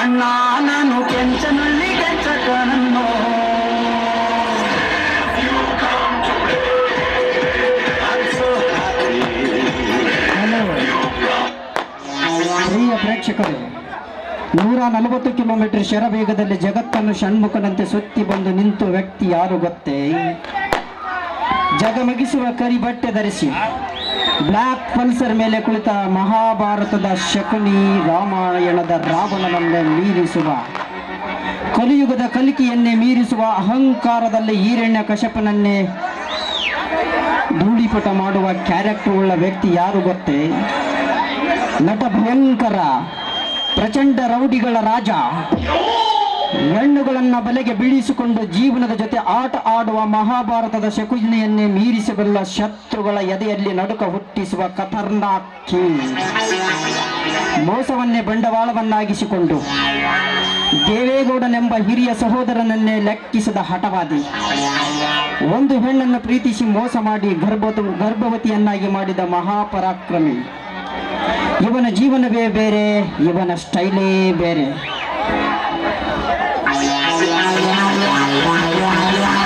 ಅಣ್ಣ, ನಾನು ಕೆಂಚನಲ್ಲಿ ಕೆಂಚಕನನ್ನು. ಪ್ರಿಯ ಪ್ರೇಕ್ಷಕರು, ನೂರ ನಲವತ್ತು ಕಿಲೋಮೀಟರ್ ಶರವೇಗದಲ್ಲಿ ಜಗತ್ತನ್ನು ಷಣ್ಮುಖನಂತೆ ಸುತ್ತಿ ಬಂದು ನಿಂತು ವ್ಯಕ್ತಿ ಯಾರು ಗೊತ್ತೇ? ಜಗಮಗಿಸುವ ಕರಿ ಬಟ್ಟೆ ಧರಿಸಿ. ಬ್ಲ್ಯಾಕ್ ಪಲ್ಸರ್ ಮೇಲೆ ಕುಳಿತ ಮಹಾಭಾರತದ ಶಕುನಿ ರಾಮಾಯಣದ ರಾವಣನನ್ನೇ ಮೀರಿಸುವ. ಕಲಿಯುಗದ ಕಲಿಕೆಯನ್ನೇ ಮೀರಿಸುವ ಅಹಂಕಾರದಲ್ಲಿ ಈರಣ್ಯ ಕಶಪನನ್ನೇ ಧೂಳಿಪಟ ಮಾಡುವ ಕ್ಯಾರೆಕ್ಟರ್ ಉಳ್ಳ ವ್ಯಕ್ತಿ ಯಾರು ಗೊತ್ತೇ? ನಟ ಭಯಂಕರ, ಪ್ರಚಂಡ ರೌಡಿಗಳ ರಾಜ. ಹೆಣ್ಣುಗಳನ್ನ ಬಲೆಗೆ ಬೀಳಿಸಿಕೊಂಡು ಜೀವನದ ಜೊತೆ ಆಟ ಆಡುವ ಮಹಾಭಾರತದ ಶಕುಜಿನೆಯನ್ನೇ ಮೀರಿಸಬಲ್ಲ ಶತ್ರುಗಳ ಎದೆಯಲ್ಲಿ ನಡುಕ ಹುಟ್ಟಿಸುವ ಕಥರ್ನಾಕ್ ಮೋಸವನ್ನೇ ಬಂಡವಾಳವನ್ನಾಗಿಸಿಕೊಂಡು ದೇವೇಗೌಡನೆಂಬ ಹಿರಿಯ ಸಹೋದರನನ್ನೇ ಲೆಕ್ಕಿಸದ ಹಠವಾದಿ. ಒಂದು ಹೆಣ್ಣನ್ನು ಪ್ರೀತಿಸಿ ಮೋಸ ಮಾಡಿ ಗರ್ಭ ಗರ್ಭವತಿಯನ್ನಾಗಿ ಮಾಡಿದ ಮಹಾಪರಾಕ್ರಮಿ. ಇವನ ಜೀವನವೇ ಬೇರೆ, ಇವನ ಸ್ಟೈಲೇ ಬೇರೆ. Yeah, yeah, yeah.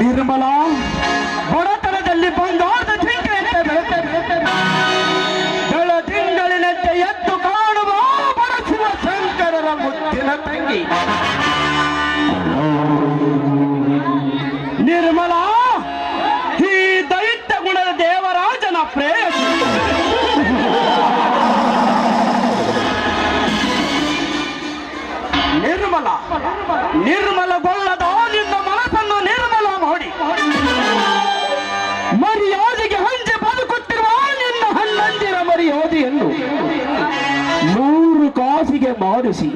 ನಿರ್ಮಲ ಬಡತನದಲ್ಲಿ ಬಂಗಾರದ ಜಿಂಕೆಯಂತೆ ಬೆಳೆತೆ ಬೆಳ ತಿಂಗಳಿನಂತೆ ಎದ್ದು ಕಾಣುವ ಬರಸುವ ಶಂಕರರ ಮುತ್ತಿನ ತಂಗಿ. ನಿರ್ಮಲ, ಈ ದೈತ್ಯ ಗುಣದ ದೇವರಾಜನ ಪ್ರೇಯಸಿ. ನಿರ್ಮಲ ನಿರ್ಮಲಗೊಳ್ಳದ ಮಾಡಿಸಿ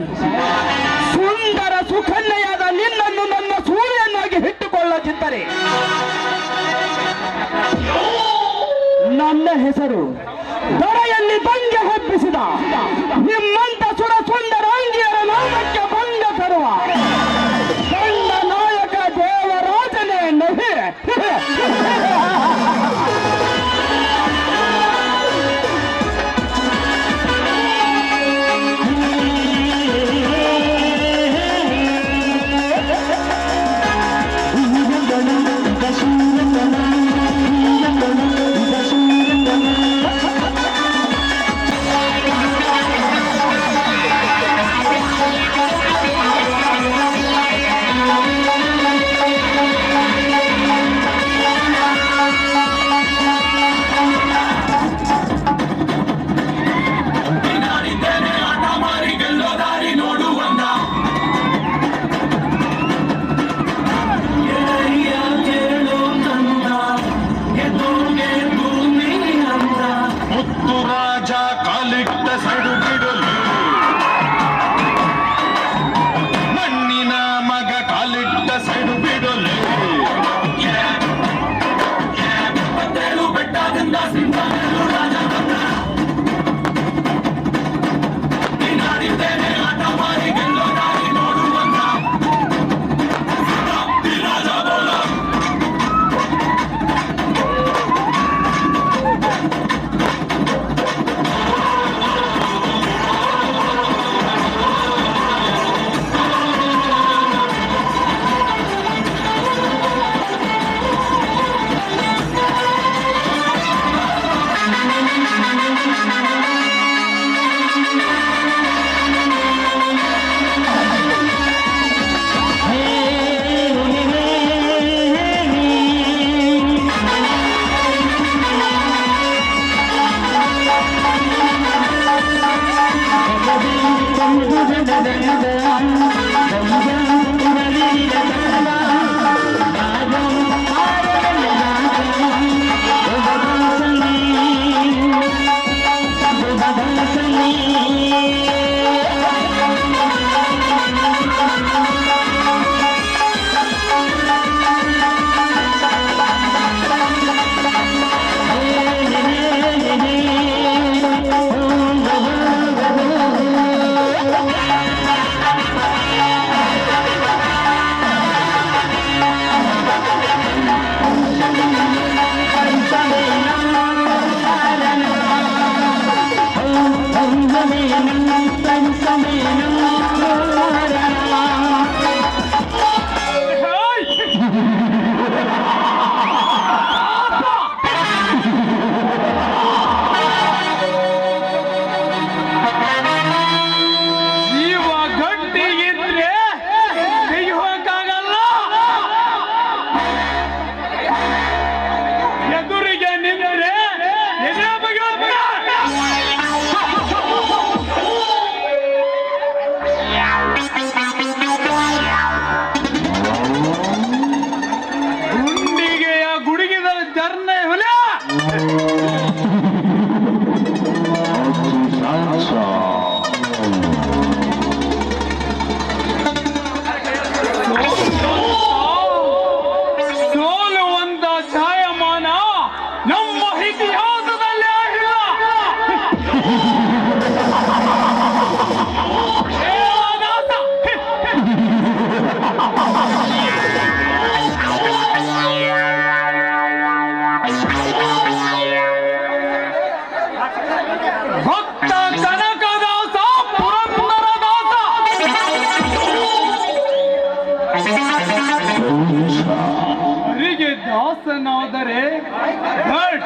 ಸುಂದರ ಸುಖನ್ನೆಯಾದ ನಿನ್ನನ್ನು ನನ್ನ ಸೂರ್ಯನಾಗಿ ಇಟ್ಟುಕೊಳ್ಳದಿದ್ದರೆ ನನ್ನ ಹೆಸರು ದೊರೆಯಲ್ಲಿ ಬಂಗೆ ಹಬ್ಬಿಸಿದ ನಿಮ್ಮಂತ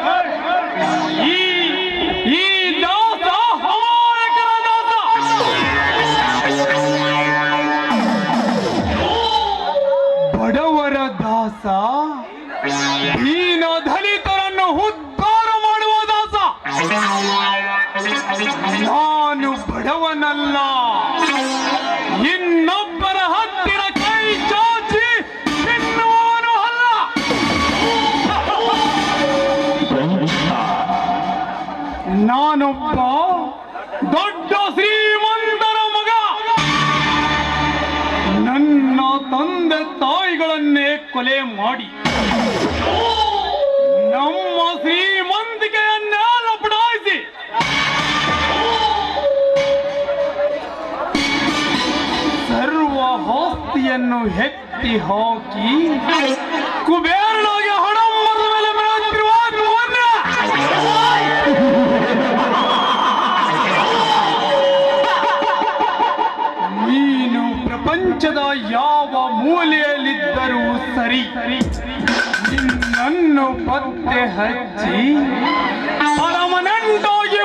ಹಟ್. ಈ ಈ ದಾಸ ಹಮಾರಕರ ಎತ್ತಿ ಹಾಕಿ ಕುಬೇರನಾಗಿ ಹಣಮ್ಮರ ಮೇಲೆ ಧ್ವನ್ಯ. ನೀನು ಪ್ರಪಂಚದ ಯಾವ ಮೂಲೆಯಲ್ಲಿದ್ದರೂ ಸರಿ ನಿನ್ನನ್ನು ಪತ್ತೆ ಹಚ್ಚಿ ಪರಮನಂಟಾಗಿ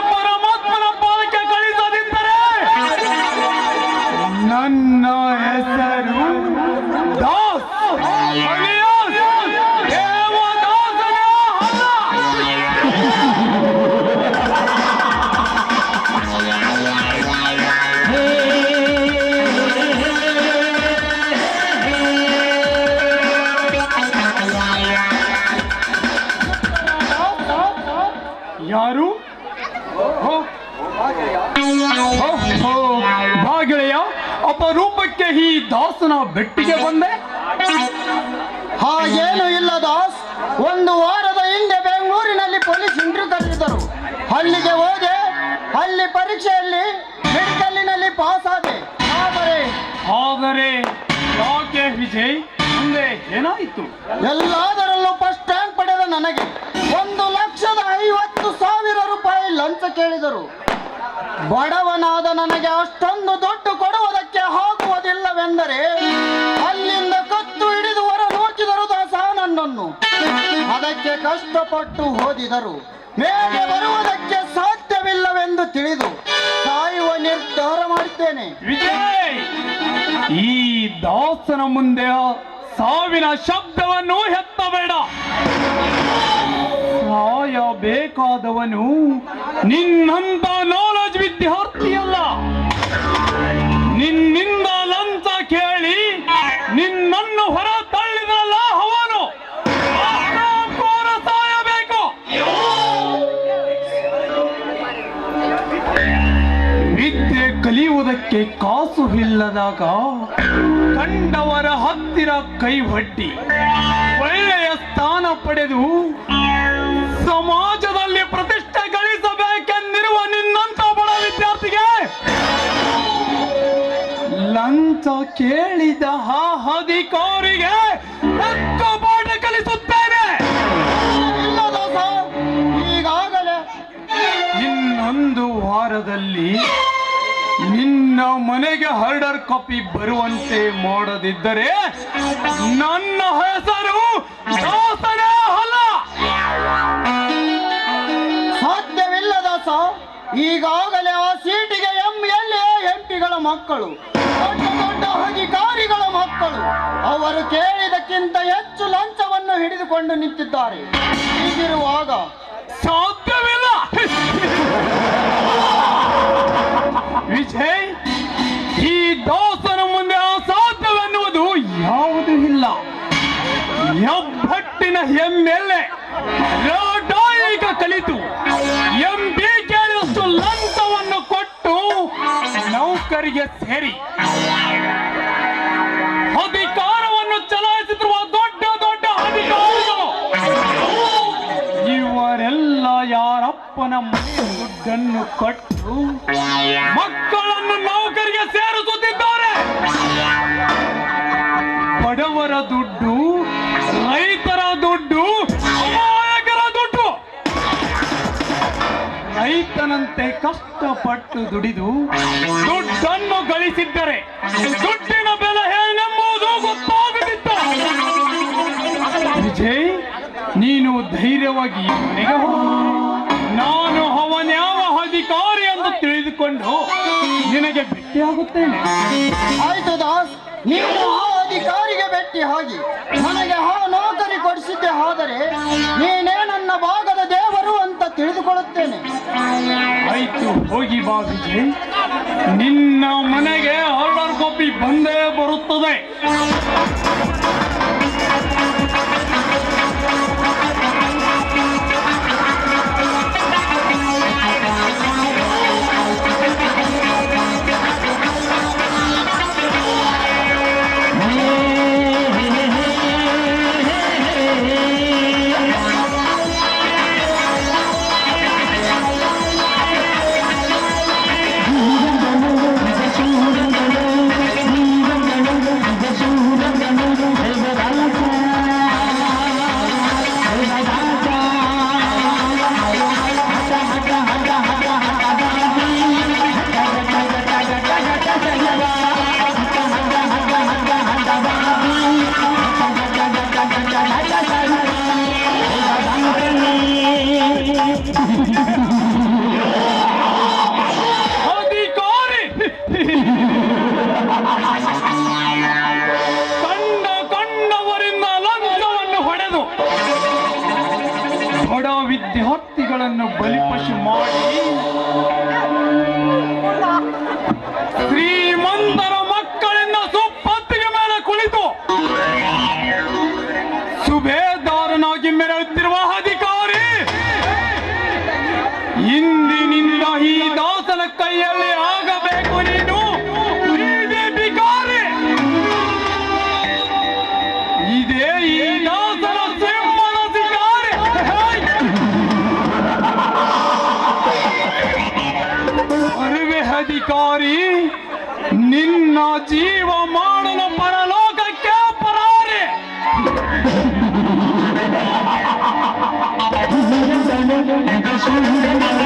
ಹೋ, ಹೋ. ಬಾ ಗೆಳೆಯ ಅಪರೂಪಕ್ಕೆ ಈ ದಾಸನ ಬೆಟ್ಟಿಗೆ ಬಂದೆ. ಹಾಗೇನು ಇಲ್ಲ ದಾಸ್ ಒಂದು ವಾರದ ಹಿಂದೆ ಬೆಂಗಳೂರಿನಲ್ಲಿ ಪೊಲೀಸ್ ಇಂಟರ್ವ್ಯೂ ಕರೆದಿದ್ದರು ಅಲ್ಲಿಗೆ ಹೋದೆ ಅಲ್ಲಿ ಪರೀಕ್ಷೆಯಲ್ಲಿ ಮೆಡಿಕಲ್ಲಿನಲ್ಲಿ ಪಾಸ್ ಆದೆ. ಆದರೆ ಆದರೆ ಯಾಕೆ ವಿಜಯ್? ಮುಂದೆ ಏನಾಯಿತು? ಎಲ್ಲಾದರಲ್ಲೂ ಫಸ್ಟ್ ರ್ಯಾಂಕ್ ಪಡೆದ ನನಗೆ ಒಂದು ಲಕ್ಷದ ಐವತ್ತು ಸಾವಿರ ರೂಪಾಯಿ ಲಂಚ ಕೇಳಿದರು. ಬಡವನಾದ ನನಗೆ ಅಷ್ಟೊಂದು ದುಡ್ಡು ಕೊಡುವುದಕ್ಕೆ ಹೋಗುವುದಿಲ್ಲವೆಂದರೆ ಅಲ್ಲಿಂದ ಕತ್ತು ಹಿಡಿದು ಹೊರ ನೋಡ್ತಿದರು ದಾಸ ನನ್ನನ್ನು ಅದಕ್ಕೆ ಕಷ್ಟಪಟ್ಟು ಓದಿದರು. ಮೇಲೆ ಬರುವುದಕ್ಕೆ ಸಾಧ್ಯವಿಲ್ಲವೆಂದು ತಿಳಿದು ಸಾಯುವ ನಿರ್ಧಾರ ಮಾಡುತ್ತೇನೆ ವಿಜಯ್, ಈ ದಾಸನ ಮುಂದೆ ಸಾವಿನ ಶಬ್ದವನ್ನು ಎತ್ತಬೇಡ. ಸಾಯಬೇಕಾದವನು ನಿನ್ನಂತ ನಾಲೆಜ್ ವಿದ್ಯಾರ್ಥಿಯಲ್ಲ. ನಿನ್ನಿಂದ ಲಂಚ ಕೇಳಿ ನಿನ್ನನ್ನು ಹೊರ ತಳ್ಳಿದ್ರಲ್ಲ ಅವನು. ಸಾಯಬೇಕು. ವಿದ್ಯೆ ಕಲಿಯುವುದಕ್ಕೆ ಕಾಸು ಇಲ್ಲದಾಗ ಕಂಡವರ ಹತ್ತಿರ ಕೈ ಒಡ್ಡಿ ಒಳ್ಳೆಯ ಸ್ಥಾನ ಪಡೆದು ಸಮಾಜದಲ್ಲಿ ಪ್ರತಿಷ್ಠೆ ಗಳಿಸಬೇಕೆಂದಿರುವ ನಿನ್ನಂತ ಬಡ ವಿದ್ಯಾರ್ಥಿಗೆ ಲಂಚ ಕೇಳಿದ ಆ ಅಧಿಕಾರಿಗೆ ಪಾಠ ಈಗಾಗಲೇ ಇನ್ನೊಂದು ವಾರದಲ್ಲಿ ನಿನ್ನ ಮನೆಗೆ ಹರ್ಡರ್ ಕಾಪಿ ಬರುವಂತೆ ಮಾಡದಿದ್ದರೆ ನನ್ನ ಹೆಸರು ಈಗಾಗಲೇ ಆ ಸೀಟಿಗೆ ಎಂ ಎಲ್ ಎ ಎಂಪಿಗಳ ಮಕ್ಕಳು, ದೊಡ್ಡ ದೊಡ್ಡ ಅಧಿಕಾರಿಗಳ ಮಕ್ಕಳು, ಅವರು ಕೇಳಿದಕ್ಕಿಂತ ಹೆಚ್ಚು ಲಂಚವನ್ನು ಹಿಡಿದುಕೊಂಡು ನಿಂತಿದ್ದಾರೆ. ಹೀಗಿರುವಾಗ ಸಾಧ್ಯವಿಲ್ಲ. ವಿಜಯ್, ಈ ದಾಸನ ಮುಂದೆ ಅಸಾಧ್ಯವೆನ್ನುವುದು ಯಾವುದೂ ಇಲ್ಲ. ಎಂ ಎಲ್ ಈಗ ನೌಕರಿಗೆ ಸೇರಿ ಅಧಿಕಾರವನ್ನು ಚಲಾಯಿಸುತ್ತಿರುವ ದೊಡ್ಡ ದೊಡ್ಡ ಅಧಿಕಾರಿಗಳು ಇವರೆಲ್ಲ ಯಾರಪ್ಪನ ಮನೆ ದುಡ್ಡನ್ನು ಕೊಟ್ಟು ರೈತನಂತೆ ಕಷ್ಟಪಟ್ಟು ದುಡಿದು ದುಡ್ಡನ್ನು ಗಳಿಸಿದ್ದರೆ ದುಡ್ಡಿನ ಬೆಲೆ ಏನೆಂಬುದು ಗೊತ್ತಾಗದಿತ್ತು. ವಿಜಯ್, ನೀನು ಧೈರ್ಯವಾಗಿ ಮನೆಗೆ ಹೋಗು. ನಾನು ಅವನ್ಯಾವ ಅಧಿಕಾರಿ ಎಂದು ತಿಳಿದುಕೊಂಡು ನಿನಗೆ ಭೇಟಿಯಾಗುತ್ತೇನೆ. ಆಯ್ತು ದಾಸ್, ನೀನು ಆ ಅಧಿಕಾರಿಗೆ ಭೇಟಿ ಹಾಗೆ ನನಗೆ ಆ ನೌಕರಿ ಕೊಡಿಸಿದ್ದೆ, ಆದರೆ ನೀನೇ ನನ್ನ ಭಾಗದ ಅಂತ ತಿಳಿದುಕೊಳ್ಳುತ್ತೇನೆ. ಆಯ್ತು ಹೋಗಿ ಬಾ ವಿಜಯ್ ನಿನ್ನ ಮನೆಗೆ ಆರ್ಡರ್ ಕಾಪಿ ಬಂದೇ ಬರುತ್ತದೆ. ವಿದ್ಯಾರ್ಥಿಗಳನ್ನು ಬಲಿಪಶು ಮಾಡಿ ಶ್ರೀಮಂತರ ಶಿಕಾರಿ ನಿನ್ನ ಜೀವ ಮಾಡಲು ಪರಲೋಕಕ್ಕೆ ಪರಾರಿ